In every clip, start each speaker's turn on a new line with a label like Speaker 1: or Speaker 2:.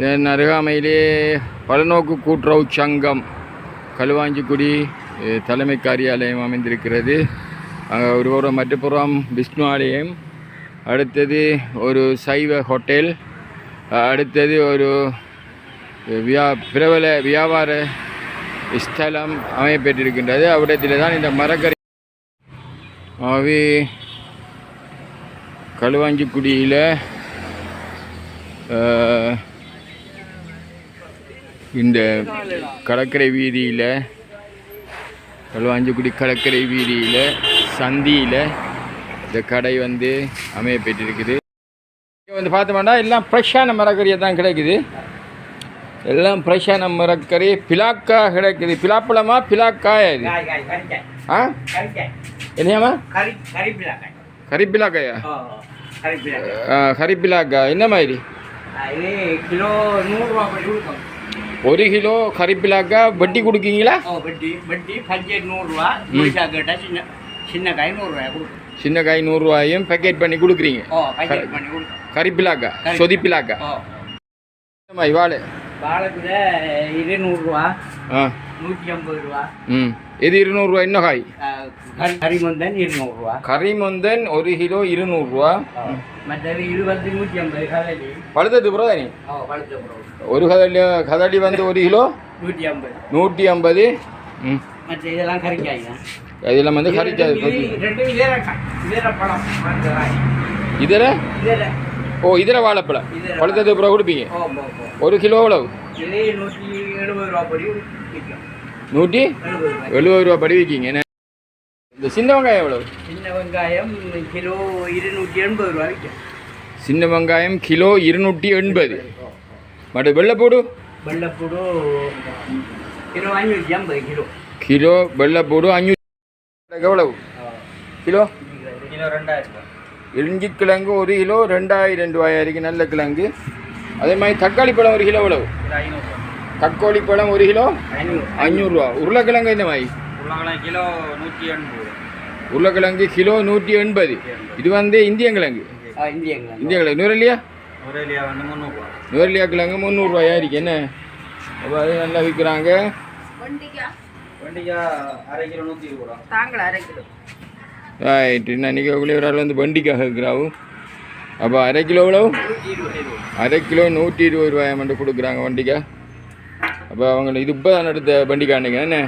Speaker 1: இதன் அருகாமையிலே பலநோக்கு கூட்டுறவு சங்கம் களுவாஞ்சிக்குடி தலைமை காரியாலயம் அமைந்திருக்கிறது. அங்கே ஒரு புறம் மற்றப்புறம் விஷ்ணு ஆலயம் அடுத்தது ஒரு சைவ ஹோட்டல் அடுத்தது ஒரு வியா பிரபல வியாபார ஸ்தலம் அமையப்பெற்றிருக்கின்றது. அவ்விடத்தில் தான் இந்த மரக்கறி ஆகவே களுவாஞ்சிக்குடியில் இந்த கடற்கரை வீதியில் களுவாஞ்சிக்குடி கடற்கரை வீதியில் சந்தியில் இந்த கடை வந்து அமைய பெற்றிருக்குது. இங்க வந்து பார்த்தோம்னா எல்லாம் ஃப்ரெஷ்ஷான மரக்கறியை தான் கிடைக்குது. எல்லாம் ஃப்ரெஷ்ஷான மரக்கறி பிலாக்கா கிடைக்குது. பிலாப்பழமா பிலாக்காயா
Speaker 2: கறிக்காய்
Speaker 1: ஆ? என்னையாமா
Speaker 2: கறிப்பிலாக்காய்?
Speaker 1: கறிப்பிலாக்காய் ஆ, கறிப்பிலாக்கா. என்ன மாதிரி
Speaker 2: இது கிலோ நூறுரூவா
Speaker 1: ஒரு கிலோ கறிப்பிலாக்கா வட்டி கொடுக்கீங்களா
Speaker 2: வட்டி வட்டி பட்ஜெட் நூறுரூவா முழுசா கேட்டால் சின்ன சின்ன காய் நூறுரூவாய் கொடுக்கும்
Speaker 1: சின்ன காய் நூறுரூவாயும் பேக்கெட் பண்ணி கொடுக்குறீங்க கறிப்பிலாக்கா
Speaker 2: கறி.
Speaker 1: சொதிப்பிலாக்கா வாழை
Speaker 2: வாழைக்குள்ள இது நூறுரூவா நூற்றி ஐம்பது ரூபா
Speaker 1: ம் இது இருநூறுவா என்ன காய்
Speaker 2: கறிமந்தன் இருநூறுவா
Speaker 1: கறிமொந்தன் ஒரு கிலோ இருநூறுவா
Speaker 2: பழுத்த ப்ரோ
Speaker 1: ஒரு கதலி கதலி வந்து ஒரு கிலோ
Speaker 2: நூற்றி தான்
Speaker 1: இதெல்லாம் வந்து கறிக்காது
Speaker 2: இது ரெண்டும் இதர
Speaker 1: வாழைப்பழம் பழுத்தது ப்ரோ கொடுப்பீங்க ஒரு கிலோ எவ்வளவு
Speaker 2: நூற்றி எழுபது ரூபா படி
Speaker 1: விற்கிங்க இந்த சின்ன வெங்காயம் எவ்வளவு?
Speaker 2: சின்ன வெங்காயம் கிலோ இருநூற்றி எண்பது ரூபா விற்கும்
Speaker 1: சின்ன வெங்காயம் கிலோ இருநூற்றி எண்பது. மற்ற வெள்ளைப்பூடு?
Speaker 2: வெள்ளைப்பூடு கிலோ அஞ்சூற்றி ஐம்பது கிலோ.
Speaker 1: கிலோ வெள்ளைப்பூடு அஞ்சூறு எவ்வளவு? கிலோ?
Speaker 2: கிலோ ரெண்டாயிரம்
Speaker 1: இஞ்சி கிழங்கு ஒரு கிலோ ரெண்டாயிரம் ரூபாய் வரைக்கும் நல்ல கிழங்கு. அதே மாதிரி தக்காளி பழம் ஒரு கிலோ எவ்வளவு? தக்காளி பழம் ஒரு கிலோ அஞ்சூறுரூவா உருளைக்கிழங்கு என்ன மாதிரி?
Speaker 2: உருளைக்கிழங்கு கிலோ நூற்றி எண்பது.
Speaker 1: உருளைக்கிழங்கு கிலோ நூற்றி எண்பது. இது வந்து இந்தியங்கிழங்கு
Speaker 2: ஆ இந்தியங்களா
Speaker 1: இந்தியங்கிழங்கு நூறுலையா
Speaker 2: ஒரேலியா வந்து முந்நூறுரூவா
Speaker 1: நூறுலையா கிழங்கு முந்நூறுரூவாயா இருக்கு என்ன? அப்போ அது நல்லா விற்கிறாங்க.
Speaker 2: வெண்டிக்காய் அரை கிலோ நூற்றி இருபது ரூபா.
Speaker 3: தாங்களா அரை கிலோ?
Speaker 1: ரைட்டு இன்னைக்கு ஒரு ஆள் வந்து வண்டிக்காக இருக்கிறாவும் அப்போ அரை கிலோ எவ்வளவு? அரை கிலோ நூற்றி இருபது ரூபாய் மட்டும் கொடுக்குறாங்க வண்டிக்கா. அப்போ அவங்க இது இப்போ தான் எடுத்த வண்டிக்காண்டுங்க என்ன?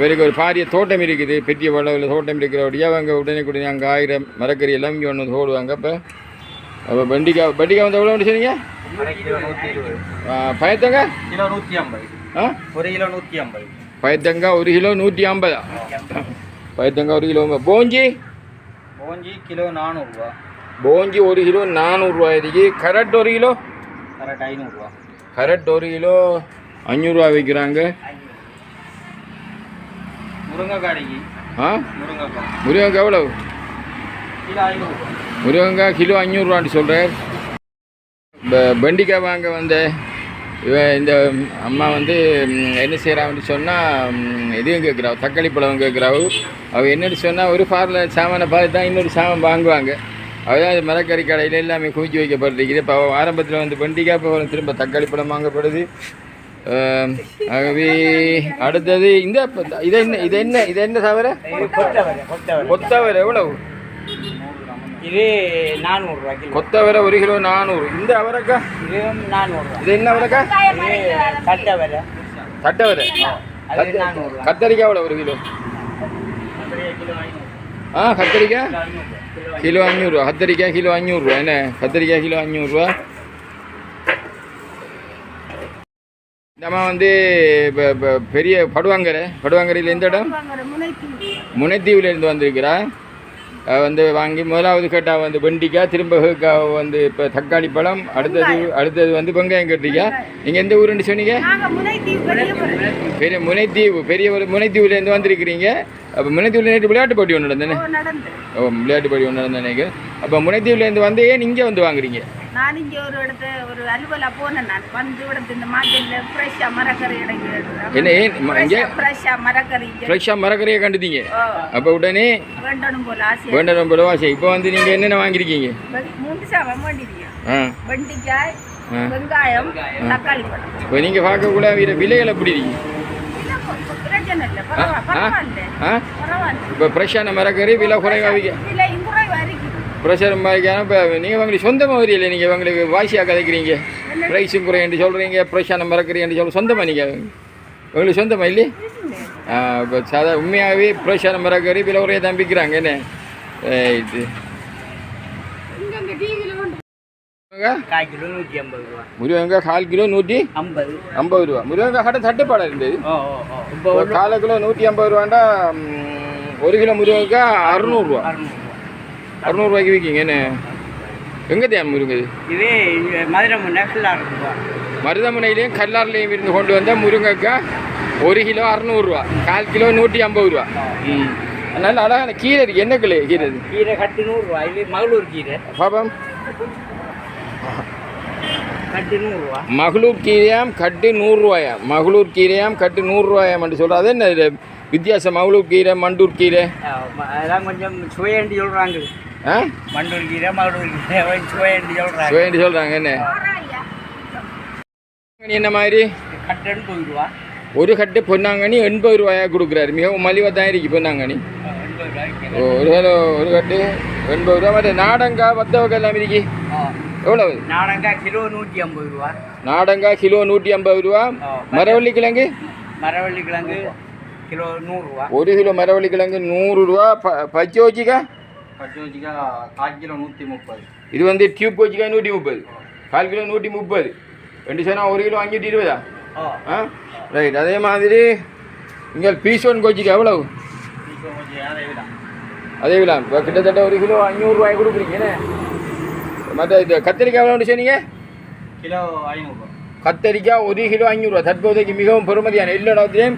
Speaker 1: வேறுக்கு ஒரு பாரிய தோட்டம் இருக்குது. பெரிய வளவில் தோட்டம் இருக்கிறபடியா அவங்க உடனே உடனே அங்கே ஆயிரம் மரக்கறி எல்லாம் இங்கே ஒன்று போடுவாங்க. அப்போ அப்போ வண்டிக்கா வண்டிக்கா வந்து எவ்வளோ சொன்னீங்க பயத்தங்க?
Speaker 2: கிலோ நூற்றி ஐம்பது.
Speaker 1: ஆ?
Speaker 2: ஒரு கிலோ நூற்றி ஐம்பது.
Speaker 1: பயத்தங்கா ஒரு கிலோ நூற்றி ஐம்பதா? பயத்தங்கா ஒரு கிலோ போஞ்சி?
Speaker 2: போஞ்சி கிலோ நானூறுரூவா
Speaker 1: போஞ்சி ஒரு கிலோ நானூறுரூவா இருக்கு கரட் ஒரு கிலோ?
Speaker 2: கரெக்ட் ஐநூறுரூவா
Speaker 1: கரட் ஒரு கிலோ அஞ்சூறுரூவா விற்கிறாங்க
Speaker 2: முருங்கைக்காய்.
Speaker 1: எவ்வளவு? முருங்கக்காய் கிலோ அஞ்சூறுரூவான்னு சொல்கிறார் வெண்டிக்காய் வாங்க வந்த இவ இந்த அம்மா வந்து என்ன செய்கிறான்னு சொன்னால் இதுவும் கேட்குறா தக்காளி பழம் கேட்குறாவு. அவள் என்னன்னு சொன்னால் ஒரு பார்ல சாமானை பார்த்து தான் இன்னொரு சாமான் வாங்குவாங்க. அதுதான் இது மரக்கறி கடையில் எல்லாமே குவிச்சு வைக்கப்பட்டிருக்குது இப்போ ஆரம்பத்தில் வந்து வெண்டிக்காய் இப்போ திரும்ப தக்காளி பழம் வாங்கப்படுது. ஆகவே அடுத்தது இந்த இது என்ன இது என்ன இது என்ன தவிர?
Speaker 2: கொத்தவரை
Speaker 1: எவ்வளவு?
Speaker 2: இது நானூறுரூவா கிலோ.
Speaker 1: கொத்தவரை ஒரு கிலோ நானூறு. இந்த அவரைக்காய்
Speaker 2: இதுவும் நானூறுரூவா
Speaker 1: இது என்ன
Speaker 2: கட்டவரை
Speaker 1: தட்டவரை.
Speaker 2: நானூறுரூவா
Speaker 1: கத்தரிக்காய் எவ்வளோ ஒரு கிலோ? ஆ கத்தரிக்காய்? கிலோ அஞ்சூறுரூவா கத்தரிக்காய் கிலோ அஞ்சூறுரூவா என்ன? கத்தரிக்காய் கிலோ அஞ்சூறுரூவா நம்ம வந்து இப்போ பெரிய படுவாங்கரை படுவாங்கரையில் எந்த இடம்? முனைத்தீவுலேருந்து வந்திருக்கிறா. வந்து வாங்கி முதலாவது கேட்டால் வந்து வெண்டிக்காய் திரும்ப வந்து இப்போ தக்காளி பழம் அடுத்தது அடுத்தது வந்து வெங்காயம் கேட்டீங்க நீங்கள் எந்த ஊருன்னு சொன்னீங்க?
Speaker 3: பெரிய
Speaker 1: முனைத்தீவு பெரிய ஒரு முனைத்தீவுலேருந்து வந்திருக்கிறீங்க. அப்போ முனைத்தீவில் நேற்று விளையாட்டு போட்டி ஒன்று நடந்தேனே?
Speaker 3: நடந்து
Speaker 1: ஓ விளையாட்டு போட்டி ஒன்று நடந்தேன் நினைக்கிறேன் அப்போ முனைத்தீவுலேருந்து வந்து ஏன் இங்கே வந்து வாங்குறீங்க?
Speaker 3: நான் இங்க ஒரு இடத்த ஒரு அலுவலா போனேன் நான். வந்து இடத்து இந்த மார்க்கெட்ல ஃப்ரெஷ்ஷா மரக்கறி
Speaker 1: என்ன ஏன் இங்கே?
Speaker 3: ஃப்ரெஷ்ஷா மரக்கறி.
Speaker 1: ஃப்ரெஷ்ஷாக மரக்கறியை கண்டுட்டீங்க? அப்போ உடனே?
Speaker 3: வேண்டணும் போல ஆசையா
Speaker 1: வேண்டாம் ரொம்ப வாசி இப்போ வந்து நீங்கள் என்னென்ன வாங்கியிருக்கீங்க
Speaker 3: வெ- மூன்று சாமான் வேண்டிருக்கேன்
Speaker 1: ஆ.
Speaker 3: வெண்டிக்காய். வெங்காயம் தக்காளி. பழம்
Speaker 1: இப்போ நீங்கள் பார்க்கக்கூட விலைகள் எப்படி இருக்கு?
Speaker 3: இல்ல, இப்ப
Speaker 1: ஃப்ரெஷ்ஷான மரக்கறி விலை குறைவாக ப்ரெஷர் மாதிரிக்கான இப்போ நீங்கள் உங்களுக்கு சொந்தமாக வரீங்களே நீங்கள் உங்களுக்கு வாசியாக கதைக்கிறீங்க ப்ரைஸும் குறையன்று சொல்கிறீங்க ஃப்ரெஷ்ஷான மரக்கறி என்று சொல்ல சொந்தமாக நீங்கள் உங்களுக்கு சொந்தமாக இல்லையே இப்போ சாதா உண்மையாகவே ஃப்ரெஷ்ஷான மரக்கறி விலை குறைய தான் விற்கிறாங்க என்ன இது
Speaker 2: கால் கிலோ நூற்றி ஐம்பது ரூபா
Speaker 1: முருகங்காய் கால் கிலோ நூற்றி
Speaker 2: ஐம்பது
Speaker 1: ஐம்பது ரூபா முருகங்காய் கடை தட்டுப்பாடாக இருந்தது
Speaker 2: இப்போ
Speaker 1: காலை கிலோ நூற்றி ஐம்பது ரூபாண்டா ஒரு கிலோ முருகங்காய் அறுநூறுவா
Speaker 2: அறுநூறுவா
Speaker 1: அறுநூறுவாய்க்கு விற்கிங்க என்ன எங்கே தேன் முருங்குது
Speaker 2: இது மதுரை முன்னே இருக்குப்பா
Speaker 1: மருதமனையிலையும் கல்லார்லையும் இருந்து கொண்டு வந்த முருங்கைக்காய் ஒரு கிலோ அறநூறுரூவா கால் கிலோ நூற்றி ஐம்பது ரூபா ம் நல்ல அழகான கீரை இருக்கு என்ன கிளை கீரை
Speaker 2: கீரை கட்டு நூறுரூவா இது மகளூர் கீரை நூறுரூவா
Speaker 1: மகளூர் கீரையாம் கட்டு நூறுரூவாயாம். மகளூர் கீரையாம் கட்டு நூறுரூவாயாம் என்று சொல்கிறது அது என்ன வித்தியாசம்? மகளூர் கீரை மண்டூர் கீரை?
Speaker 2: அதெல்லாம் கொஞ்சம் சுவையண்டி சொல்கிறாங்க
Speaker 1: ஆ?
Speaker 2: மண்டூர் கீரை மகளூர் கீரை சுவையண்டி சொல்கிறாங்க
Speaker 1: சுவைன்னு சொல்கிறாங்க என்ன? என்ன மாதிரி?
Speaker 2: கட்டு எண்பது ரூபா.
Speaker 1: ஒரு கட்டு பொன்னாங்கண்ணி எண்பது ரூபாயா கொடுக்குறாரு. மிகவும் மலிவாக தான் இருக்கு பொன்னாங்கண்ணி. ஒரு ஒரு கட்டு எண்பது ரூபா. நாடங்காய் வத்தவக்காய் எல்லாம் இருக்கு. எவ்வளவு?
Speaker 2: நாடங்காய் கிலோ நூற்றி ஐம்பது ரூபா.
Speaker 1: நாடங்காய் கிலோ நூற்றி ஐம்பது ரூபா. மரவள்ளி கிழங்கு?
Speaker 2: மரவள்ளி கிழங்கு கிலோ நூறுரூவா
Speaker 1: ஒரு கிலோ மரவள்ளி கிழங்கு நூறு ரூபா. ப பச்சை வச்சிக்காய்
Speaker 2: பச்சோஜிக்கா கால் கிலோ நூற்றி முப்பது.
Speaker 1: இது வந்து டியூப் வச்சிக்காய் நூற்றி முப்பது? கால் கிலோ நூற்றி முப்பது. ரெண்டு சொன்னால் ஒரு கிலோ அஞ்சூற்றி இருபதா? ஆ. ரைட் அதே மாதிரி இங்கே பீஸ் ஒன் கோச்சிக்கு எவ்வளவு? அதே விழா இப்போ கிட்டத்தட்ட ஒரு கிலோ அஞ்சூறுரூவாய் கொடுக்குறீங்க மற்ற இது கத்திரிக்காய் எவ்வளோ சொன்னீங்க
Speaker 2: கிலோ ஐநூறுரூவா
Speaker 1: கத்தரிக்காய் ஒரு கிலோ அஞ்சூறுரூவா தற்போதைக்கு மிகவும் பெருமதியான எல்லா இடத்துலையும்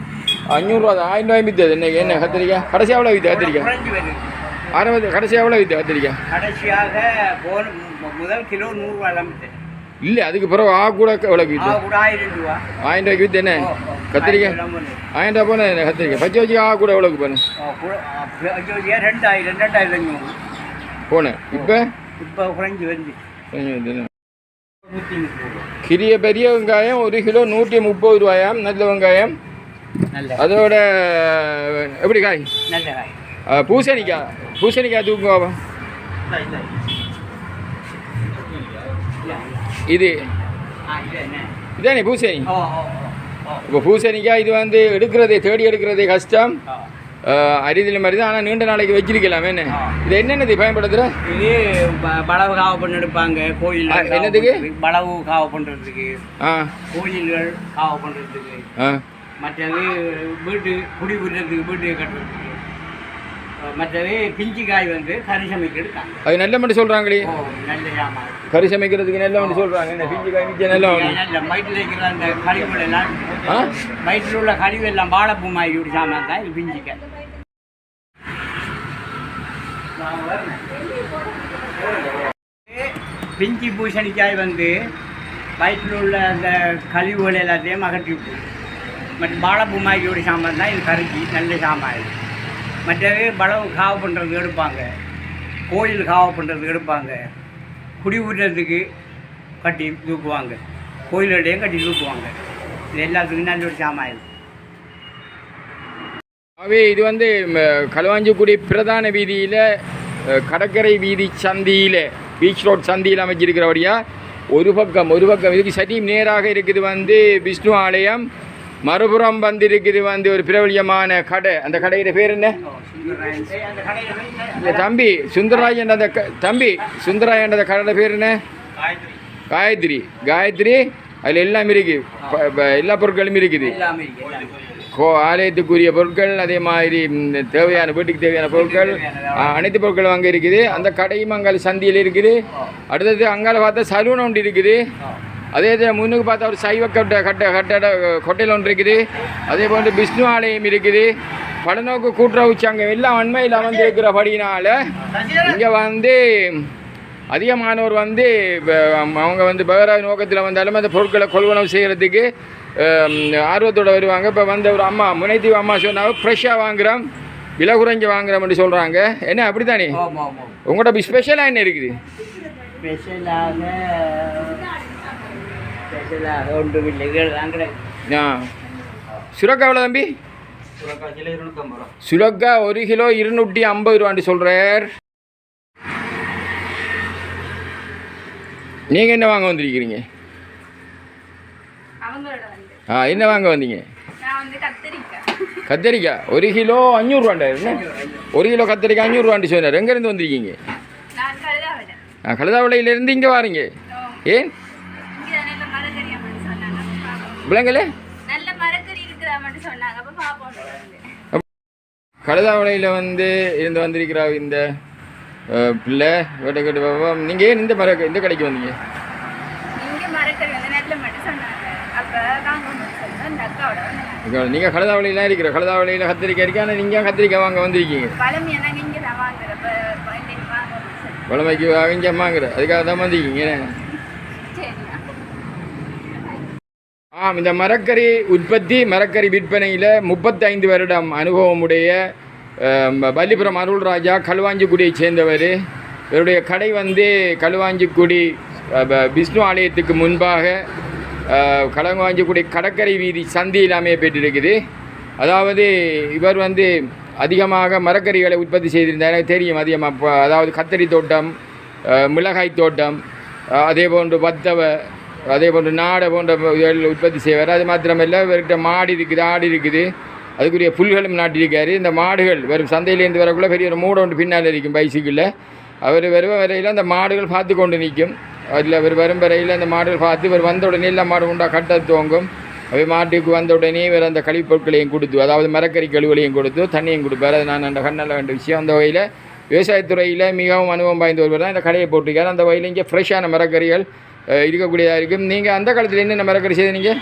Speaker 1: அஞ்சூறுரூவா தான். ஆயிரம் ரூபாய் வித்தது. இன்னைக்கு என்ன கத்திரிக்காய்? கடைசி எவ்வளோ வித்து கத்திரிக்காய்? ஆரம்பத்து கடைசி எவ்வளோ வித்து கத்திரிக்காய்?
Speaker 2: கடைசியாக போன முதல் கிலோ நூறுரூவா
Speaker 1: இல்லை அதுக்கு பிறகு ஆ கூட எவ்வளோ வித்து
Speaker 2: ஆயிரம் ரூபா.
Speaker 1: ஆயிரம் ரூபாய்க்கு வித்து என்ன. கத்திரிக்காய்?
Speaker 2: ஆயிரம் ரூபா
Speaker 1: போன என்ன கத்திரிக்காய்? பச்சை வச்சு ஆ கூட எவ்வளோக்கு போனேன்
Speaker 2: ரெண்டாயிரம் அஞ்சூறு
Speaker 1: போனேன் இப்போ?
Speaker 2: இப்போ குறைஞ்சி வருது.
Speaker 1: கிரிய பெரிய வெங்காயம் ஒரு கிலோ நூற்றி முப்பது ரூபாயாம். நல்ல வெங்காயம். அதோட எப்படி காய்?
Speaker 2: நல்ல காய்.
Speaker 1: பூசணிக்காய். பூசணிக்காய் தூக்குவா இது.
Speaker 2: இது
Speaker 1: இதானே பூசணி? இப்போ பூசணிக்காய் இது வந்து எடுக்கிறதே தேடி எடுக்கிறதே கஷ்டம். அரிதில் மாதிரி தான். ஆனால் நீண்ட நாளைக்கு வச்சிருக்கலாம் என்ன. இது என்னென்னது? பயன்படுத்துகிற
Speaker 2: இது ப- பலவு காவ பண்ண எடுப்பாங்க கோயில்
Speaker 1: என்னதுக்கு?
Speaker 2: பலவு காவ பண்ணுறதுக்கு
Speaker 1: ஆ.
Speaker 2: கோயில்கள் காவ பண்ணுறதுக்கு
Speaker 1: ஆ.
Speaker 2: மற்றது வீட்டு குடி விடுறதுக்கு வீட்டு கட்டுறதுக்கு. மற்றது பிஞ்சு காய் வந்து கறி சமைக்க எடுக்காங்க.
Speaker 1: அது நல்ல மட்டும் சொல்கிறாங்களே
Speaker 2: நல்ல
Speaker 1: கறி சமைக்கிறதுக்கு நல்ல மட்டும் சொல்கிறாங்க என்ன பிஞ்சு காய் மிச்சம் நல்ல
Speaker 2: நல்ல வயிற்றில் இருக்கிற அந்த கழிவுகள் எல்லாம்
Speaker 1: ஆ?
Speaker 2: வயிற்றில் உள்ள கழிவு எல்லாம் வாழைப்பூ ஒரு சாமான் தான் இது பிஞ்சிக்காய் பிஞ்சி பூசணிக்காய் வந்து வயிற்றில் உள்ள அந்த கழிவுகள் எல்லாத்தையும் அகற்றி விட்டு மற்ற வாழைப்பூ மாதிரி தான் இது கறிக்கு நல்ல சாம்பார் இது. மற்றது பலவு காவு பண்ணுறதுக்கு எடுப்பாங்க. கோயில் காவு பண்ணுறதுக்கு எடுப்பாங்க. குடி ஊற்றுறதுக்கு கட்டி தூக்குவாங்க. கோயிலோடையும் கட்டி தூக்குவாங்க. இது எல்லாத்துக்கும் நல்ல ஒரு சாமான் இது.
Speaker 1: ஆகவே இது வந்து ம, களுவாஞ்சிக்குடி பிரதான வீதியில் கடற்கரை வீதி சந்தியில் பீச் ரோட் சந்தியில் அமைச்சிருக்கிறபடியா ஒரு பக்கம் ஒரு பக்கம். இதுக்கு சரி நேராக இருக்குது வந்து விஷ்ணு ஆலயம். மறுபுறம் வந்து இருக்குது வந்து ஒரு பிரபலியமான கடை. அந்த கடையோட பேர் என்ன?
Speaker 2: அந்த
Speaker 1: தம்பி சுந்தரராஜன் அந்த க- தம்பி சுந்தரராஜன் அந்த கடையோட பேர் என்ன? காயத்ரி. காயத்ரி. அதில் எல்லாம் இருக்குது எல்லா பொருட்களும் இருக்குது. கோ ஆலயத்துக்குரிய பொருட்கள் அதே மாதிரி தேவையான வீட்டுக்கு தேவையான பொருட்கள் அனைத்து பொருட்களும் அங்கே இருக்குது. அந்த கடையும் அங்கே சந்தியில் இருக்குது. அடுத்தது அங்கால பார்த்தா சலூன் ஒன்று இருக்குது. அதே முன்னுக்கு பார்த்தா ஒரு சைவ கட்ட கட்ட கட்டட கொட்டையில் ஒன்று இருக்குது. அதே போன்று விஷ்ணு ஆலயம் இருக்குது. பலநோக்கு கூட்டுறவு சங்கம் எல்லாம் அண்மையில் வந்து இருக்கிறபடினால இங்கே வந்து அதிகமானோர் வந்து இப்ப அவங்க வந்து பகராய நோக்கத்தில் வந்தாலும் அந்த பொருட்களை கொள்வனவு செய்கிறதுக்கு ஆர்வத்தோட வருவாங்க. இப்போ வந்த ஒரு அம்மா முனைத்தீவு அம்மா சொன்னாங்க ஃப்ரெஷ்ஷாக வாங்குறோம் விலை குறைஞ்சு வாங்குறோம்னு சொல்கிறாங்க என்ன அப்படி தானே உங்கள்கிட்ட ஸ்பெஷலாக என்ன இருக்குது?
Speaker 2: ஸ்பெஷலாக ஒன்றும் இல்லை.
Speaker 1: ஆ. சுரக்கா எவ்வளோ தம்பி? சுரக்கா ஒரு கிலோ இருநூற்றி ஐம்பது ரூபான்னு சொல்கிறார் நீங்கள் என்ன வாங்க வந்திருக்கிறீங்க? ஆ என்ன வாங்க வந்தீங்க?
Speaker 3: கத்திரிக்காய்.
Speaker 1: ஒரு கிலோ அஞ்சூறுவாண்டா என்ன? ஒரு கிலோ கத்திரிக்காய் அஞ்சூறுவாண்டி சொன்னார். எங்கேருந்து வந்திருக்கீங்க?
Speaker 3: நான்
Speaker 1: கழுதாவளையிலேருந்து இங்கே வாரீங்க. ஏன்?
Speaker 3: பார்ப்போம்
Speaker 1: கழுதாவளையில் வந்து இருந்து வந்திருக்கிற இந்த பிள்ளை கேட்ட கேட்டு பாப்போம் நீங்கள் ஏன் இந்த மர இந்த கடைக்கு வந்தீங்க? நீங்கள் கழுதாவளையிலாம் இருக்கிற கழுதாவளையில் கத்திரிக்காய் இருக்கு. ஆனால் நீங்கள் கத்திரிக்காய் வாங்க வந்திருக்கீங்க?
Speaker 3: பழமையாக நாங்கள் இங்கே தான் வாங்குறப்ப இன்னைக்கு வாங்கணும்னு சொல்லி.
Speaker 1: வளமைக்கு வாங்க வாங்குற. அதுக்காக தான் வந்திருக்கீங்க ஆம் இந்த மரக்கறி உற்பத்தி மரக்கறி விற்பனையில் முப்பத்தைந்து வருடம் அனுபவமுடைய பள்ளிபுரம் அருள் அருள்ராஜா கழுவாஞ்சிக்குடியை சேர்ந்தவர். இவருடைய கடை வந்து களுவாஞ்சிக்குடி விஷ்ணு ஆலயத்துக்கு முன்பாக அஹ், கடற்கரை வீதி சந்தியில் அமைய பெற்றிருக்குது அதாவது இவர் வந்து அதிகமாக மரக்கறிகளை உற்பத்தி செய்திருந்தார். தெரியும் அதிகமாக அதாவது கத்தரி தோட்டம் மிளகாய் தோட்டம் அதே போன்று வத்தவ அதே போன்று நாடை போன்ற உற்பத்தி செய்வார். அது மாத்திரமில்லை இவர்கிட்ட மாடு இருக்குது ஆடு இருக்குது. அதுக்குரிய புல்களும் நாட்டியிருக்காரு. இந்த மாடுகள் வரும் சந்தையிலேருந்து வரக்குள்ள பெரிய ஒரு மூட ஒன்று பின்னால் இருக்கும் பைசிக்கிளில் அவர் வரும் வரையில் அந்த மாடுகள் பார்த்து கொண்டு நிற்கும். அதில் அவர் வரும் வரையில் அந்த மாடுகள் பார்த்து இவர் வந்த உடனே எல்லா மாடு உண்டா கட்ட துவங்கும். அவை மாட்டுக்கு வந்த உடனே இவர் அந்த கழிப்பொருட்களையும் கொடுத்து அதாவது மரக்கறி கழுவுகளையும் கொடுத்து தண்ணியும் கொடுப்பார். அது நான் அந்த கண்ணால் வேண்ட விஷயம். அந்த வகையில் விவசாயத்துறையில் மிகவும் அனுபவம் வாய்ந்த ஒருவர் தான் இந்த கடையை போட்டிருக்காரு. அந்த வகையில் இங்கே ஃப்ரெஷ்ஷான மரக்கறிகள் இருக்கக்கூடியதாக இருக்கும். நீங்கள் அந்த காலத்தில் என்னென்ன மரக்கறி செய்தீங்க?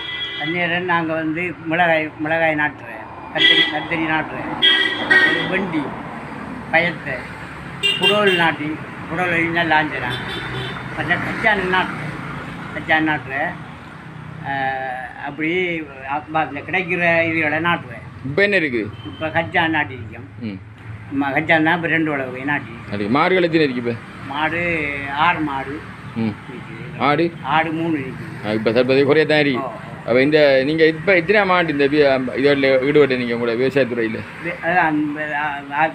Speaker 2: நீங்கள் நாங்கள் வந்து மிளகாய் மிளகாய் நாட்டுறேன். கத்திரி கத்திரி நாட்டுறேன் ஒரு வெண்டி பயத்தை புடோல் நாட்டி புடோல் நல்லா லாஞ்சிறேன் மற்ற கச்சான் நாட்டுறேன் கச்சான் நாட்டுறேன் அப்படி அப்ப அந்த கிடைக்கிற இதுகளை நாட்டுவேன்
Speaker 1: இப்போ என்ன இருக்குது
Speaker 2: இப்போ கச்சான் நாட்டிருக்கோம் கச்சான் தான் இப்போ ரெண்டு உழவு நாட்டி
Speaker 1: அது மாடுகள் எத்தனை இருக்கு இப்போ?
Speaker 2: மாடு ஆறு மாடு இருக்குது
Speaker 1: ஆடு?
Speaker 2: ஆடு மூணு இருக்குது
Speaker 1: இப்போ தற்போதைய குறைய தான் இருக்கு.
Speaker 2: ஓ, ஓ.
Speaker 1: அப்போ இந்த நீங்கள் இப்போ எத்தனை ஆண்டு இந்த இதோட ஈடுபட்டு நீங்கள் உங்களோட விவசாயத்துறையில்
Speaker 2: அந்த-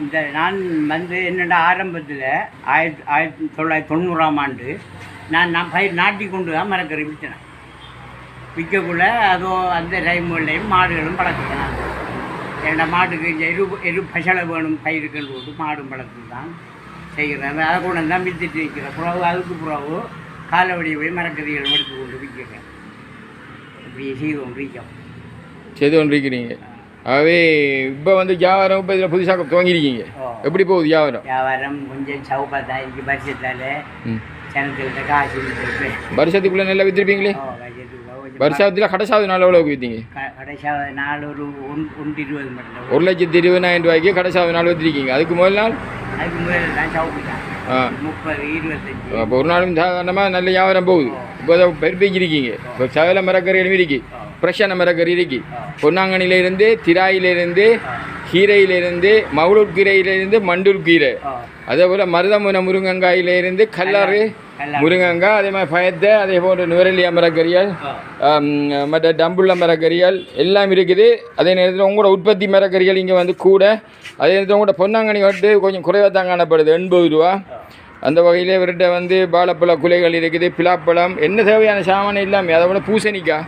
Speaker 2: இந்த நான் வந்து என்னோட ஆரம்பத்தில் ஆயிரத்தி ஆயிரத்தி தொள்ளாயிரத்தி தொண்ணூறாம் ஆண்டு நான் நான் பயிர் நாட்டி கொண்டு தான் மரக்கறி விற்றேன் விற்கக்குள்ள அதோ அந்த டைம்லையும் மாடுகளும் பழக்கிறேன் நான். என்னோட மாட்டுக்கு இந்த எரு எரு பசலை வேணும் பயிருக்கள் போட்டு மாடும் பழக்கு தான் செய்கிறேன். அதை கொண்டு தான் விற்றுட்டு விற்கிறேன். புறவு அதுக்கு புறவு காலவடி போய் மரக்கறிகள் எடுத்து கொண்டு விற்கிறேன். இப்படி செய்து கொண்டு விற்கும்
Speaker 1: செய்து கொண்டிருக்கிறீங்க. ஆகவே இப்போ வந்து வியாபாரம் இப்போ இதில் புதுசாக துவங்கியிருக்கீங்க. எப்படி போகுது வியாபாரம்?
Speaker 2: வியாபாரம் கொஞ்சம் சவுப்பாக தான் இருக்கு வருஷத்தால். காசு.
Speaker 1: வருஷத்துக்குள்ளே நல்லா விற்றுருப்பீங்களே வருஷத்தில் கடைசாவது நாள் எவ்வளோக்கு விற்றீங்க
Speaker 2: க- கடைசியாக நாள் ஒரு ஒன் ஒன்று இருபது மட்டும்
Speaker 1: ஒரு லட்சத்தி இருபதாயிரம் ரூபாய்க்கு கடைசாவது நாள் விற்றுருக்கீங்க அதுக்கு முதல் நாள்?
Speaker 2: அதுக்கு முதல்ல தான் சவுப்பு தான்.
Speaker 1: அப்போ ஒரு நாளும் சாதாரணமாக நல்ல வியாபாரம் போகுது. இப்போ பெருப்பிச்சிருக்கீங்க இப்போ சகல மரக்கறி இருக்கு. ஃப்ரெஷ்ஷான மரக்கறி இருக்கு. பொன்னாங்கண்ணியிலேருந்து திராயிலிருந்து கீரையிலிருந்து மவுளூர் கீரையிலிருந்து மண்டூர் கீரை. அதே போல் மருதமுன முருங்கங்காயிலிருந்து கல்லாறு. முருங்கங்காய் அதே மாதிரி பயத்தை அதே மரக்கறிகள்
Speaker 2: ஓ
Speaker 1: ஆம், மற்ற டம்புள்ள மரக்கறிகள் எல்லாம் இருக்குது. அதே நேரத்தில் உங்களோட உற்பத்தி மரக்கறிகள் இங்கே வந்து கூட. அதே நேரத்தில் உங்களோட பொன்னாங்கண்ணி வந்து கொஞ்சம் குறைவாக தான் காணப்படுது எண்பது ரூபா. அந்த வகையில் இவர்கிட்ட வந்து பாலப்பழ குலைகள் இருக்குது பிலாப்பழம் என்ன தேவையான சாமான் எல்லாமே அதை விட பூசணிக்காய்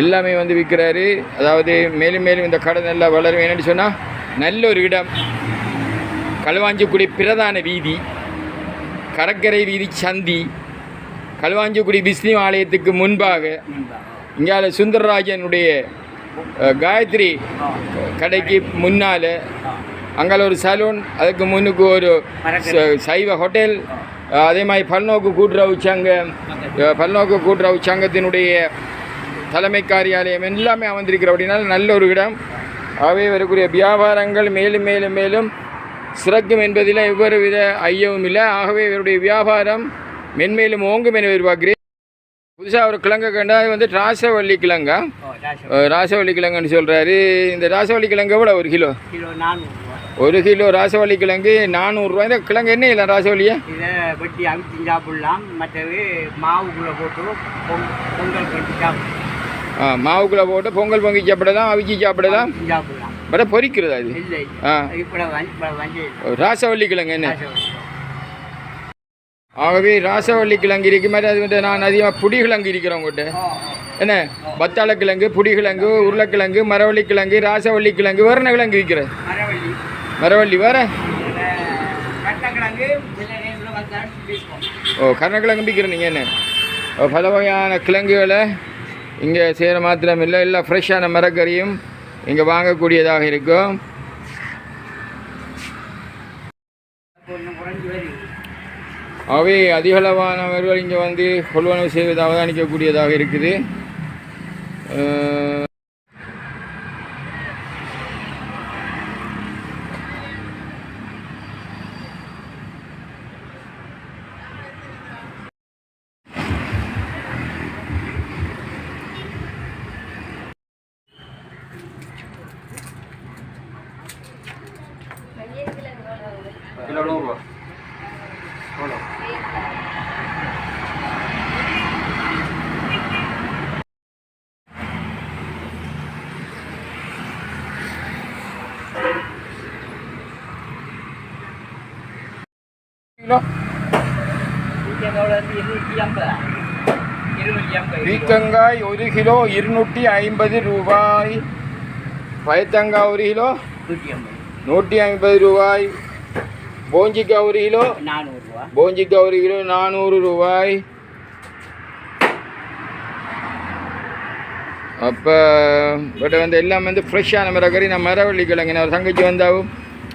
Speaker 1: எல்லாமே வந்து விற்கிறாரு. அதாவது மேலும் மேலும் இந்த கடை நல்லா வளரும். என்னென்னு சொன்னால் நல்ல ஒரு இடம். களுவாஞ்சிக்குடி பிரதான வீதி கடற்கரை வீதி சந்தி. களுவாஞ்சிக்குடி விஷ்ணு ஆலயத்துக்கு முன்பாக
Speaker 2: இங்கே
Speaker 1: இங்கால சுந்தரராஜனுடைய காயத்ரி கடைக்கு முன்னால் அங்கே ஒரு சலூன் அதுக்கு முன்னுக்கு ஒரு சைவ ஹோட்டல் அதே மாதிரி பல்நோக்கு கூட்டுறவு சங்கம் பல்நோக்கு கூட்டுறவு சங்கத்தினுடைய தலைமை காரியாலயம் எல்லாமே அமைந்திருக்கிற அப்படின்னால நல்ல ஒரு இடம். ஆகவே வரக்கூடிய வியாபாரங்கள் மேலும் மேலும் மேலும் சிறக்கும் என்பதில் எவ்வொரு வித ஐயமும் இல்லை. ஆகவே இவருடைய வியாபாரம் மென்மேலும் ஓங்கும் என எதிர்பார்க்கிறேன். புதுசாக ஒரு கிழங்கு கண்டா இது வந்து ராசவள்ளி கிழங்கா? ராசவள்ளி. கிழங்குன்னு சொல்கிறாரு இந்த ராசவள்ளி கிழங்கு எவ்வளோ ஒரு கிலோ?
Speaker 2: கிலோ நானூறுரூவா
Speaker 1: ஒரு கிலோ ராசவள்ளி கிழங்கு நானூறுரூவா இந்த கிழங்கு என்ன இல்லை ராசவள்ளியா
Speaker 2: இதை வெட்டி அவிச்சு சாப்பிடலாம். மற்றது மாவுக்குள்ளே போட்டு பொங் பொங்கல் பண்ணி சாப்பிடலாம்.
Speaker 1: ஆ மாவுக்குள்ளே போட்டு பொங்கல் பொங்கி சாப்பிடலாம் அவிச்சி சாப்பிடலாம்.
Speaker 2: சாப்பிடலாம்.
Speaker 1: பட் பொரிக்கிறது அது
Speaker 2: இல்லை
Speaker 1: ஆ. ராசவள்ளி கிழங்கு என்ன? ஆகவே ராசவள்ளி கிழங்கு இருக்கு. மாதிரி அது வந்து நான் அதிகமாக புடி கிழங்கு இருக்கிறேன் உங்கள்கிட்ட என்ன? பத்தாள கிழங்கு புடி கிழங்கு உருளைக்கிழங்கு மரவள்ளி கிழங்கு ராசவள்ளி கிழங்கு வேறு கிழங்கு விற்கிறேன்
Speaker 2: மரவள்ளி
Speaker 1: வேற? ஓ கருணக்கிழங்கு விற்கிறேன் நீங்கள் என்ன? பல வகையான கிழங்குகளை இங்கே செய்கிற மாத்திரம் இல்லை. எல்லாம் ஃப்ரெஷ்ஷான மரக்கறியும் இங்கே வாங்கக்கூடியதாக இருக்கும். அவை அதிகளவானவர்கள் இங்கே வந்து கொள்வனவு செய்வது அவதானிக்கக்கூடியதாக இருக்குது.
Speaker 4: கிலோ எவ்வளோ
Speaker 2: இருநூற்றி ஐம்பதா இருநூற்றி ஐம்பது
Speaker 1: பீக்கங்காய் ஒரு கிலோ இருநூற்றி ஐம்பது ரூபாய். பயத்தங்காய் ஒரு கிலோ
Speaker 2: நூற்றி ஐம்பது
Speaker 1: ரூபாய். போஞ்சிக்காய் ஒரு கிலோ
Speaker 2: நானூறுரூவா
Speaker 1: போஞ்சிக்காய் ஒரு கிலோ நானூறு ரூபாய். அப்போ பட் வந்து எல்லாம் வந்து ஃப்ரெஷ்ஷான மரக்கறி நான் மரவள்ளி கிழங்கு நான் ஒரு தங்கச்சி வந்தாவும்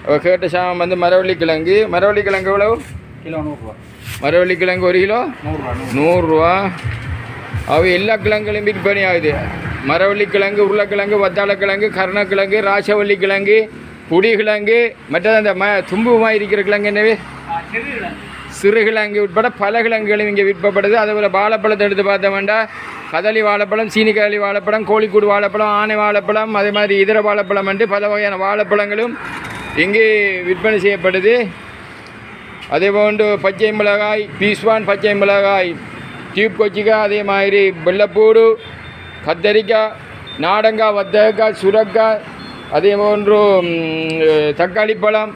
Speaker 1: அவ கேட்ட சாமம் வந்து மரவள்ளி கிழங்கு மரவள்ளி கிழங்கு எவ்வளவு?
Speaker 4: கிலோ நூறுரூவா.
Speaker 1: மரவள்ளி கிழங்கு ஒரு கிலோ?
Speaker 4: நூறுரூவா நூறு
Speaker 1: நூறுரூவா. அவை எல்லா கிழங்குகளும் விற்பனை ஆகுது. மரவள்ளி கிழங்கு உருளைக்கிழங்கு வத்தாளக்கிழங்கு கருணக்கிழங்கு ராசவள்ளி கிழங்கு புடி கிழங்கு மற்றது அந்த ம தும்புமாக இருக்கிற கிழங்கு என்னவே
Speaker 2: சிறுகிழங்கு
Speaker 1: உட்பட பல கிழங்குகளும் இங்கே விற்பப்படுது. அதேபோல் வாழைப்பழத்தை எடுத்து பார்த்தோம்னா கதளி வாழைப்பழம் சீனிக்காளி வாழைப்பழம் கோழிக்கூடு வாழைப்பழம் ஆனை வாழைப்பழம் அதே மாதிரி இதர வாழைப்பழம் என்று பல வகையான வாழைப்பழங்களும் இங்கே விற்பனை செய்யப்படுது. அதே போன்று பச்சை மிளகாய் பீஸ்வான் பச்சை மிளகாய் டியூப் கொச்சிக்காய் அதே மாதிரி வெள்ளைப்பூடு கத்தரிக்காய் நாடங்காய் வத்தக்காய் சுரக்காய் அதே போன்று தக்காளி பழம்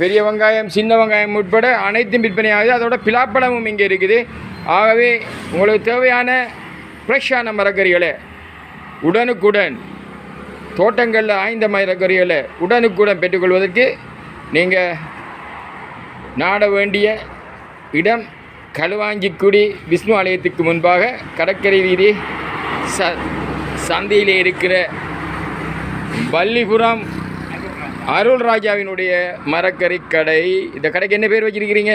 Speaker 1: பெரிய வெங்காயம் சின்ன வெங்காயம் உட்பட அனைத்தும் விற்பனையாகுது அதோட பிலாப்பழமும் இங்கே இருக்குது. ஆகவே உங்களுக்கு தேவையான ஃப்ரெஷ்ஷான மரக்கறிகளை உடனுக்குடன் தோட்டங்களில் ஆய்ந்த மரக்கறிகளை உடனுக்குடன் பெற்றுக்கொள்வதற்கு நீங்கள் நாட வேண்டிய இடம் களுவாஞ்சிக்குடி விஷ்ணு ஆலயத்துக்கு முன்பாக கடற்கரை வீதி ச சந்தையில் இருக்கிற பள்ளிபுரம் அருள் ராஜாவினுடைய மரக்கறி கடை. இந்த கடைக்கு என்ன பேர் வச்சிருக்கிறீங்க?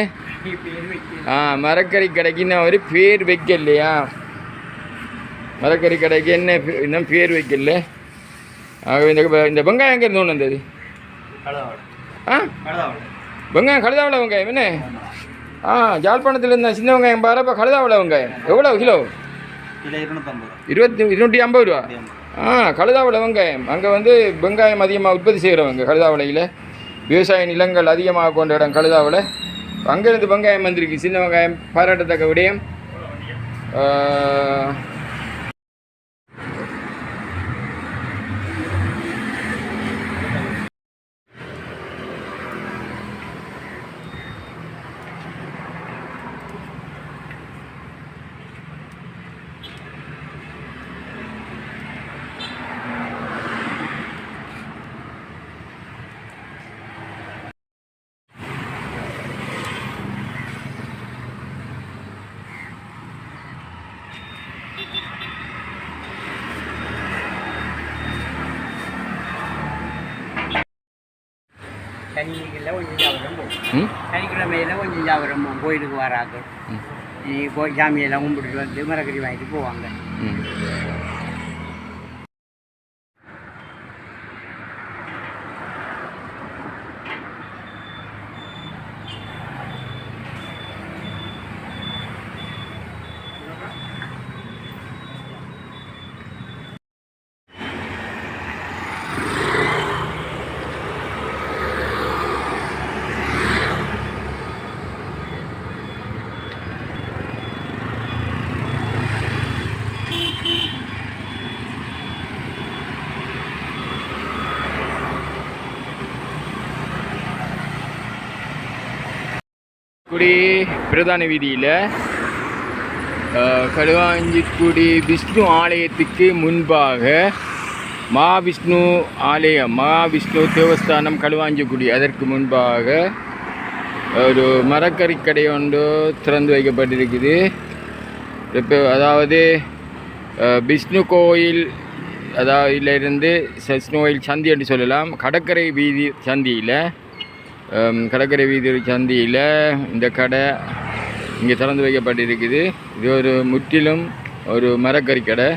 Speaker 1: ஆ மரக்கறி கடைக்கு. இன்னும் ஒரு பேர் வைக்கலையா? மரக்கறி கடைக்கு என்ன இன்னும் பேர் வைக்கல. ஆகவே இந்த இந்த வெங்காயம் எங்கே இருந்து கொண்டு வந்தது? ஆ? வெங்காயம் கழுதாவள வெங்காயம் என்ன? ஆ ஜாழ்ப்பாணத்தில் இருந்த சின்ன வெங்காயம் பாரு இப்போ கழுதாவள வெங்காயம். எவ்வளோ கிலோ? இருபத்தி இருநூற்றி ஐம்பது ரூபா? ஆ கழுதாவள வெங்காயம். அங்கே வந்து வெங்காயம் அதிகமாக உற்பத்தி செய்கிறவங்க கழுதாவளையில். விவசாய நிலங்கள் அதிகமாக கொண்ட இடம் கழுதாவளை. அங்கேருந்து வெங்காயம் வந்திருக்கு. சின்ன வெங்காயம் பாராட்டத்தக்க விடயம்.
Speaker 2: சனிக்கிழமை கொஞ்சம் ஜாவரம் போகும் சனிக்கிழமையில கொஞ்சம் ஜாவரம் போகும் கோயிலுக்கு வராங்க. போய் சாமியெல்லாம் கும்பிட்டுட்டு வந்து மரக்கறி வாங்கிட்டு போவாங்க.
Speaker 1: குடி பிரதான வீதியில் களுவாஞ்சிக்குடி விஷ்ணு ஆலயத்துக்கு முன்பாக மகாவிஷ்ணு ஆலயம் மகாவிஷ்ணு தேவஸ்தானம் களுவாஞ்சிக்குடி அதற்கு முன்பாக ஒரு மரக்கறி கடை ஒன்று திறந்து வைக்கப்பட்டிருக்குது. இப்போ அதாவது விஷ்ணு கோயில் அதாவது இருந்து விஷ்ணு கோயில் சந்தி என்று சொல்லலாம். கடற்கரை வீதி சந்தியில் கடற்கரை வீதி சந்தியில் இந்த கடை இங்கே திறந்து வைக்கப்பட்டிருக்குது. இது ஒரு முற்றிலும் ஒரு மரக்கறி கடை.